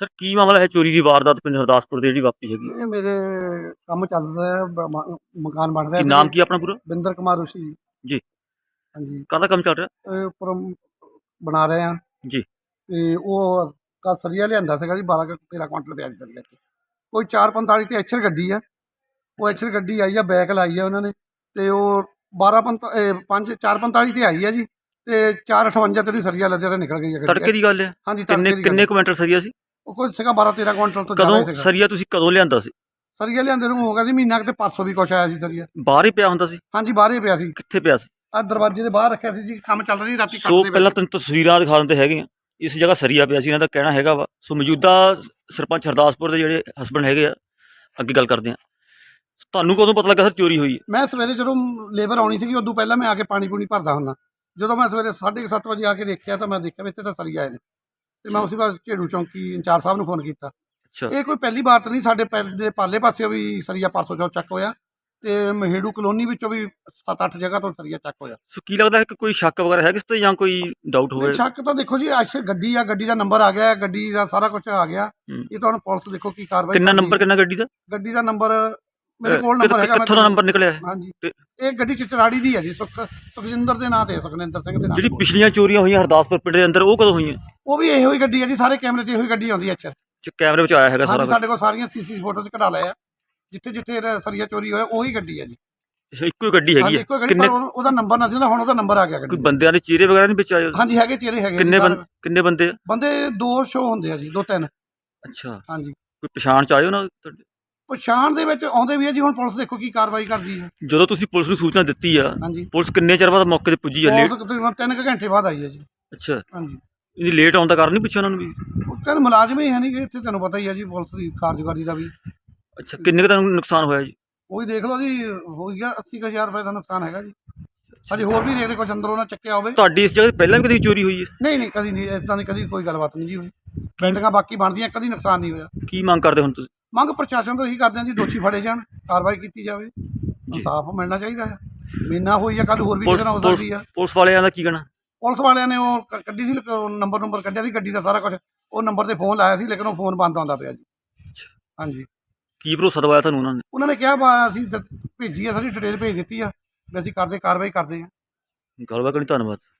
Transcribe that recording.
Sir ਕੀ ਮਾਮਲਾ ਹੈ ਚੋਰੀ ਦੀ ਵਾਰਦਾਤ ਪਿੰਡ ਹਰਦਾਸਪੁਰ ਦੇ ਜਿਹੜੀ ਵਾਪਰੀ ਹੈਗੀ? ਇਹ ਮੇਰੇ ਕੰਮ ਚੱਲ ਰਿਹਾ ਹੈ ਬ- ਮ- ਮਕਾਨ ਬਣ ਰਿਹਾ ਕੀ ਨਾਮ ਕੀ ਆਪਣਾ ਪੂਰਾ? ਬਿੰਦਰ ਕੁਮਾਰ ਰੁਸ਼ੀ ਜੀ। ਹਾਂਜੀ। ਕਾਹਦਾ ਕੰਮ ਚੱਲ ਰਿਹਾ? ਇਹ ਉੱਪਰ ਬਣਾ ਰਹੇ ਆ ਜੀ। ਤੇ ਉਹ ਕਾ ਸਰੀਆ ਲਿਆਂਦਾ ਸੀਗਾ ਜੀ 12 ਕੁ 13 ਕੁਇੰਟਲ ਪਿਆ ਜੀ ਸਰੀਆ ਤੇ ਕੋਈ 445 ਤੇ ਐਚਰ ਗੱਡੀ ਆ ਉਹ ਐਚਰ ਗੱਡੀ ਆਈ ਆ ਬੈਕ ਲਾਈ ਆ ਉਹਨਾਂ ਨੇ। ਤੇ ਉਹ 12 5 445 ਤੇ ਆਈ ਆ ਜੀ। ਤੇ 458 ਤੇ ਦੀ ਸਰੀਆ ਲੱਦਿਆ ਤੇ ਨਿਕਲ ਗਈ ਆ ਗੱਡੀ। ਤੜਕੇ ਦੀ ਗੱਲ ਹੈ। ਹਾਂਜੀ ਤੜਕੇ ਕਿੰਨੇ ਦੀ ਕਿੰਨੇ। ਕੁਇੰਟਲ ਸਰੀਆ ਸੀ? ਉਹ ਕੋਈ ਸੀਗਾ 12 13 ਕੁਇੰਟਲ ਤੋਂ ਜ਼ਿਆਦਾ ਹੀ ਕਦੋਂ ਸੀਗਾ। ਸਰੀਆ ਤੁਸੀਂ ਕਦੋਂ ਲਿਆਂਦਾ ਸੀ? ਸਰੀਆ ਲਿਆਂਦੇ ਨੂੰ ਹੋ ਗਿਆ ਸੀ ਮਹੀਨਾ ਕਿਤੇ 500 ਵੀ ਕੁਛ ਆਇਆ ਸੀ ਸਰੀਆ। ਬਾਹਰ ਹੀ ਪਿਆ ਹੁੰਦਾ ਸੀ? ਹਾਂਜੀ ਬਾਹਰ ਹੀ ਪਿਆ ਸੀ। ਕਿੱਥੇ ਪਿਆ ਸੀ? ਆ ਦਰਵਾਜ਼ੇ ਦੇ ਬਾਹਰ ਰੱਖਿਆ ਸੀ ਜੀ ਕੰਮ ਚੱਲ ਰਹੀ ਰਾਤੀ ਸੋ ਕੱਟਦੇ ਪਹਿਲਾਂ ਤੁਹਾਨੂੰ ਤਸਵੀਰਾਂ ਦਿਖਾ ਦਿੰਦੇ ਹੈਗੇ ਆ। ਇਸ ਜਗ੍ਹਾ ਸਰੀਆ ਪਿਆ ਸੀ ਇਹਨਾਂ ਦਾ ਕਹਿਣਾ ਹੈਗਾ ਵਾ। ਸੋ ਮੌਜੂਦਾ ਸਰਪੰਚ ਹਰਦਾਸਪੁਰ ਦੇ ਜਿਹੜੇ ਹਸਬੰਡ ਹੈਗੇ ਆ ਅੱਗੇ ਗੱਲ ਕਰਦੇ ਆ। ਤੁਹਾਨੂੰ ਕਦੋਂ ਪਤਾ ਲੱਗਾ ਸਰ ਚੋਰੀ ਹੋਈ ਹੈ? ਮੈਂ ਸਵੇਰੇ ਜਦੋਂ ਲੇਬਰ ਆਉਣੀ ਸੀਗੀ ਉਦੋਂ ਪਹਿਲਾਂ ਮੈਂ ਆ ਕੇ ਪਾਣੀ ਪੂਣੀ ਭਰਦਾ ਹੁੰਦਾ। ਜਦੋਂ ਮੈਂ ਸਵੇਰੇ 7:30 ਵਜੇ ਆ ਕੇ ਦੇਖਿਆ ਤਾਂ ਮੈਂ ਦੇਖਿਆ ਵੀ ਇੱਥੇ ਤਾਂ ਸਰੀ ਆਏ ਨੇ। ਤੇ ਮੈਂ ਉਸੇ ਵਾਰ ਝੇੜੂ ਚੌਂਕੀ ਇੰਚਾਰਜ ਸਾਹਿਬ ਨੂੰ ਫੋਨ ਕੀਤਾ। ਅੱਛਾ। ਇਹ ਕੋਈ ਪਹਿਲੀ ਵਾਰ ਤਾਂ ਨਹੀਂ ਸਾਡੇ ਪਿੰਡ ਦੇ ਪਾਲੇ ਪਾਸਿਓ ਵੀ ਸਰੀਆ ਪਰਸੋਂ ਚੌ ਚੱਕ ਹੋਇਆ ਤੇ ਮਹੇੜੂ ਕਲੋਨੀ ਵਿੱਚੋਂ ਵੀ 7-8 ਜਗ੍ਹਾ ਤੋਂ ਸਰੀਆ ਚੱਕ ਹੋਇਆ। ਸੋ ਕੀ ਲੱਗਦਾ ਹੈ ਕਿ ਕੋਈ ਸ਼ੱਕ ਵਗੈਰਾ ਹੈ ਕਿਸ ਤੇ ਜਾਂ ਕੋਈ ਡਾਊਟ ਹੋਵੇ? ਸ਼ੱਕ ਤਾਂ ਦੇਖੋ ਜੀ ਅੱਛਾ ਗੱਡੀ ਆ ਗੱਡੀ ਦਾ ਨੰਬਰ ਆ ਗਿਆ ਗੱਡੀ ਦਾ ਸਾਰਾ ਕੁਝ ਆ ਗਿਆ। ਇਹ ਤੁਹਾਨੂੰ ਪੁਲਿਸ ਦੇਖੋ ਕੀ ਕਾਰਵਾਈ ਕਿੰਨਾ ਨੰਬਰ ਕਿੰਨਾ ਗੱਡੀ ਦਾ। ਗੱਡੀ ਦਾ ਨੰਬਰ ਮੇਰੇ ਕੋਲ ਨੰਬਰ ਹੈਗਾ ਮੈਂ ਕਿੱਥੋਂ ਦਾ ਨੰਬਰ ਨਿਕਲਿਆ? ਹਾਂਜੀ। ਤੇ- ਇਹ ਗੱਡੀ ਚਚਰਾੜੀ ਦੀ ਹੈ ਜੀ ਸੁਖ ਸੁਖਜਿੰਦਰ ਦੇ ਨਾਂ ਤੇ ਹੈ, ਸੁਖਨਿੰਦਰ ਸਿੰਘ ਦੇ ਨਾਂ ਜਿਹੜੀ ਤੇ। ਪਿਛਲੀਆਂ ਚੋਰੀਆਂ ਹੋਈਆਂ ਹਰਦਾਸਪੁਰ ਪਿੰਡ ਦੇ ਅੰਦਰ ਉਹ ਕਦੋਂ ਹੋਈਆਂ? ਉਹ ਵੀ ਇਹੋ ਹੀ ਗੱਡੀ ਹੈ ਜੀ ਸਾਰੇ ਕੈਮਰੇ 'ਚ ਇਹੋ ਹੀ ਗੱਡੀ ਆਉਂਦੀ ਹੈ ਅੱਛਾ ਚ ਕੈਮਰੇ ਵਿੱਚ ਆਇਆ ਹੈਗਾ ਸਾਰਾ ਹਾਂਜੀ ਸਾਡੇ ਕੋਲ ਸਾਰੀਆਂ ਸੀਸੀ ਫੋਟੋਜ਼ ਕਢਾ ਲਏ ਆ। ਜਿੱਥੇ ਜਿੱਥੇ ਇਹਦਾ ਸਰੀਆ ਚੋਰੀ ਹੋਇਆ ਉਹੀ ਗੱਡੀ ਹੈ ਜੀ। ਅੱਛਾ, ਇੱਕੋ ਹੀ ਗੱਡੀ ਹੈਗੀ ਹਾਂਜੀ ਹੈ ਇੱਕੋ ਗੱਡੀ ਕਿੰਨੇ ਉਹ- ਉਹਦਾ ਨੰਬਰ ਨਾ ਸੀ ਉਹਦਾ ਹੁਣ ਉਹਦਾ ਨੰਬਰ ਆ ਗਿਆ ਕੋਈ ਗੱਡੀ ਬੰਦਿਆਂ ਦੇ ਚਿਹਰੇ ਵਗੈਰਾ ਨਹੀਂ ਵਿੱਚ ਆਏ ਉਹਦੇ? ਹਾਂਜੀ ਹੈਗੇ ਚਿਹਰੇ ਹੈਗੇ ਕਿੰਨੇ ਜੀ, ਬੰਦੇ। ਕਿੰਨੇ ਬੰਦੇ ਆ? ਬੰਦੇ ਦੋ ਸ਼ੋ ਹੁੰਦੇ ਆ ਜੀ ਦੋ ਤਿੰਨ। ਅੱਛਾ। ਹਾਂਜੀ। ਕੋਈ ਪਛਾਣ ਚ ਆਏ ਉਹਨਾਂ ਤੁਹਾਡੇ? ਪਛਾਣ ਦੇ ਵਿੱਚ ਆਉਂਦੇ ਵੀ ਆ ਜੀ ਹੁਣ ਪੁਲਿਸ ਦੇਖੋ ਕੀ ਕਾਰਵਾਈ ਕਰਦੀ ਹੈ। ਜਦੋਂ ਤੁਸੀਂ ਪੁਲਿਸ ਨੂੰ ਸੂਚਨਾ ਦਿੱਤੀ ਆ ਹਾਂਜੀ। ਪੁਲਿਸ ਕਿੰਨੇ ਚਿਰ ਬਾਅਦ ਮੌਕੇ ਤੇ ਪੁੱਜੀ ਆ? ਲੇਟ ਪੁਲਿਸ ਤਕਰੀਬਨ ਤਿੰਨ ਕੁ ਘੰਟੇ ਬਾਅਦ ਆਈ ਹੈ ਜੀ। ਅੱਛਾ। ਹਾਂਜੀ। ਇਹਦੀ ਲੇਟ ਆਉਣ ਦਾ ਕਾਰਨ ਨਹੀਂ ਪੁੱਛਿਆ ਉਹਨਾਂ ਨੂੰ ਵੀ? ਉਹ ਕਹਿੰਦੇ ਮੁਲਾਜ਼ਮ ਹੀ ਹੈ ਨਹੀਂ ਕਿ ਇੱਥੇ ਤੁਹਾਨੂੰ ਪਤਾ ਹੀ ਹੈ ਜੀ ਪੁਲਿਸ ਦੀ ਕਾਰਜਕਾਰੀ ਦਾ ਵੀ। ਅੱਛਾ ਕਿੰਨੇ ਕੁ ਤੁਹਾਨੂੰ ਨੁਕਸਾਨ ਹੋਇਆ ਜੀ? ਉਹੀ ਦੇਖ ਲਓ ਜੀ ਹੋ ਗਿਆ 80000 ਰੁਪਏ ਦਾ ਨੁਕਸਾਨ ਹੈਗਾ ਜੀ। ਹਜੇ ਹੋਰ ਵੀ ਦੇਖਦੇ ਕੁਛ ਅੰਦਰੋਂ ਨਾ ਚੱਕਿਆ ਹੋਵੇ। ਤੁਹਾਡੀ ਇਸ ਜਗ੍ਹਾ ਤੇ ਪਹਿਲਾਂ ਵੀ ਕਦੀ ਚੋਰੀ ਹੋਈ ਹੈ? ਨਹੀਂ ਨਹੀਂ ਕਦੀ ਨਹੀਂ ਇਦਾਂ ਦੀ ਕਦੀ ਕੋਈ ਗੱਲਬਾਤ ਨਹੀਂ ਜੀ ਹੋਈ। ਬਿਲਡਿੰਗਾਂ ਬਾਕੀ ਬਣਦੀਆਂ ਕਦੀ ਨੁਕਸਾਨ ਨਹੀਂ ਹੋਇਆ। ਕੀ ਮੰਗ ਕਰਦੇ ਹੁਣ ਤੁਸੀਂ? ਮੰਗ ਪ੍ਰਸ਼ਾਸਨ ਤੋਂ ਇਹੀ ਕਰਦੇ ਹਾਂ ਜੀ ਦੋਸ਼ੀ ਫੜੇ ਜਾਣ ਕਾਰਵਾਈ ਕੀਤੀ ਜਾਵੇ। ਇਨਸਾਫ ਮਿਲਣਾ ਚਾਹੀਦਾ ਹੈ। ਮਹੀਨਾ ਹੋਈ ਆ ਕੱਲ ਹੋਰ ਵੀ ਕਿਹਦੇ ਨਾਲ ਹੋ ਸਕਦੀ ਆ। ਪੁਲਿਸ ਵਾਲਿਆਂ ਦਾ ਕੀ ਕਹਿਣਾ? ਪੁਲਿਸ ਵਾਲਿਆਂ ਨੇ ਉਹ ਕ- ਕੱਢੀ ਸੀ ਨੰਬਰ ਨੰਬਰ ਕੱਢਿਆ ਸੀ ਗੱਡੀ ਦਾ ਸਾਰਾ ਕੁਝ ਉਹ ਨੰਬਰ ਤੇ ਫੋਨ ਲਾਇਆ ਸੀ ਲੇਕਿਨ ਉਹ ਫੋਨ ਬੰਦ ਆਉਂਦਾ ਪਿਆ ਜੀ। ਹਾਂਜੀ। ਕੀ ਭਰੋਸਾ ਦਵਾਇਆ ਤੁਹਾਨੂੰ ਉਹਨਾਂ ਨੇ? ਉਹਨਾਂ ਨੇ ਕਿਹਾ ਵਾ ਅਸੀਂ ਦ- ਭੇਜੀ ਆ ਸਾਰੀ ਡਿਟੇਲ ਭੇਜ ਦਿੱਤੀ ਆ ਵੀ ਅਸੀਂ ਕਰਦੇ ਕਾਰਵਾਈ ਕਰਦੇ ਆ ਗੱਲਬਾਤ ਕਰਨੀ ਧੰਨਵਾਦ।